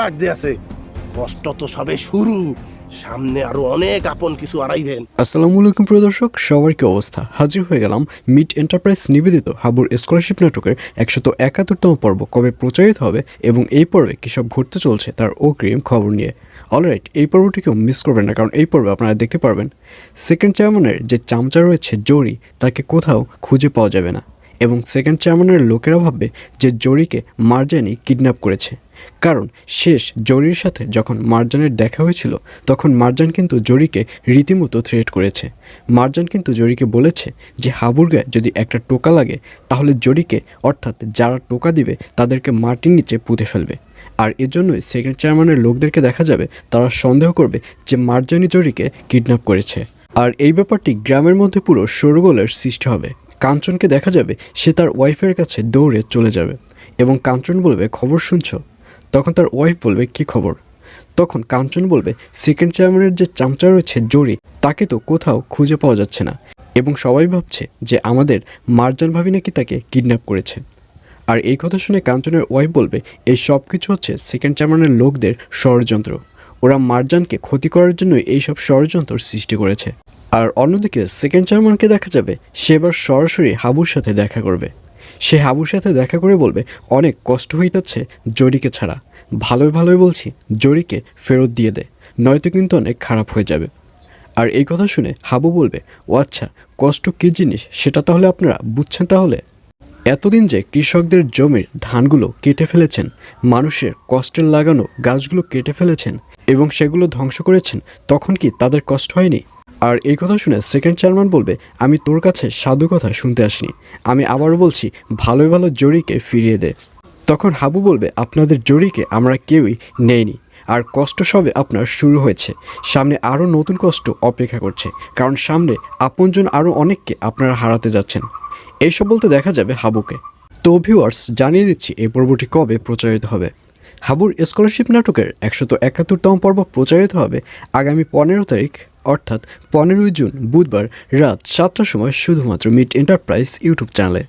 লাগতে আছে। কষ্ট তো সবে শুরু। সামনে আরও অনেক আপন কিছু আড়াইবেন। আসসালামু আলাইকুম প্রিয় দর্শক, সবার কি অবস্থা? হাজির হয়ে গেলাম মিড এন্টারপ্রাইজ নিবেদিত হাবুর স্কলারশিপ নাটকের একশত একাত্তরতম পর্ব। কবে প্রচারিত হবে এবং এই পর্বে কী সব ঘটতে চলছে তার অগ্রিম খবর নিয়ে। অলরাইট এই পর্বটিকেও মিস করবেন না, কারণ এই পর্বে আপনারা দেখতে পারবেন। সেকেন্ড চেয়ারম্যানের যে চামচা রয়েছে জরি, তাকে কোথাও খুঁজে পাওয়া যাবে না। এবং সেকেন্ড চেয়ারম্যানের লোকেরা ভাববে যে জরিকে মার্জানি কিডন্যাপ করেছে। কারণ শেষ জরির সাথে যখন মার্জানের দেখা হয়েছিল, তখন মার্জান কিন্তু জরিকে রীতিমতো থ্রেট করেছে। মার্জান কিন্তু জরিকে বলেছে যে হাবুর গায়ে যদি একটা টোকা লাগে, তাহলে জরিকে, অর্থাৎ যারা টোকা দিবে, তাদেরকে মাটির নিচে পুঁতে ফেলবে। আর এজন্যই সেকেন্ড চেয়ারম্যানের লোকদেরকে দেখা যাবে, তারা সন্দেহ করবে যে, মার্জানি জরিকে কিডন্যাপ করেছে। আর এই ব্যাপারটি গ্রামের মধ্যে পুরো শোরগোলের সৃষ্টি হবে। কাঞ্চনকে দেখা যাবে, সে তার ওয়াইফের কাছে দৌড়ে চলে যাবে। এবং কাঞ্চন বলবে, খবর শুনছো? তখন তার ওয়াইফ বলবে, কি খবর? তখন কাঞ্চন বলবে সেকেন্ড চেয়ারম্যানের যে চামচা রয়েছে জরি, তাকে তো কোথাও খুঁজে পাওয়া যাচ্ছে না। এবং সবাই ভাবছে যে আমাদের মার্জান ভাবি নাকি তাকে কিডন্যাপ করেছে। আর এই কথা শুনে কাঞ্চনের ওয়াইফ বলবে, এই সব কিছু হচ্ছে সেকেন্ড চেয়ারম্যানের লোকদের ষড়যন্ত্র। ওরা মার্জানকে ক্ষতি করার জন্য এই সব ষড়যন্ত্র সৃষ্টি করেছে। আর অন্যদিকে সেকেন্ড চেয়ারম্যানকে দেখা যাবে, সে এবার সরাসরি হাবুর সাথে দেখা করবে। সে হাবুর সাথে দেখা করে বলবে, অনেক কষ্ট হইতেছে জরিকে ছাড়া। ভালোই ভালোই বলছি, জরিকে ফেরত দিয়ে দে, নয়তো কিন্তু অনেক খারাপ হয়ে যাবে। আর এই কথা শুনে হাবু বলবে, ও আচ্ছা কষ্ট কী জিনিস? সেটা তাহলে আপনারা বুঝছেন তাহলে? এতদিন যে কৃষকদের জমির ধানগুলো কেটে ফেলেছেন, মানুষের কষ্টের লাগানো গাছগুলো কেটে ফেলেছেন এবং সেগুলো ধ্বংস করেছেন, তখন কি তাদের কষ্ট হয়নি? আর এই কথা শুনে সেকেন্ড চেয়ারম্যান বলবে, আমি তোর কাছে সাধু কথা শুনতে আসিনি। আমি আবারও বলছি, ভালো ভালো জরিকে ফিরিয়ে দে। তখন হাবু বলবে, আপনাদের জরিকে আমরা কেউই নেইনি। আর কষ্ট সবে আপনার শুরু হয়েছে। সামনে আরও নতুন কষ্ট অপেক্ষা করছে। কারণ সামনে আপনজন আরও অনেককে আপনারা হারাতে যাচ্ছেন। এইসব বলতে দেখা যাবে হাবুকে। তো ভিউয়ার্স জানিয়ে দিচ্ছি এই পর্বটি কবে প্রচারিত হবে। হাবুর স্কলারশিপ নাটকের একশত একাত্তরতম পর্ব প্রচারিত হবে আগামী পনেরো তারিখ অর্থাৎ পনেরোই জুন বুধবার রাত সাতটার সময় শুধুমাত্র মিট এন্টারপ্রাইজ ইউটিউব চ্যানেলে।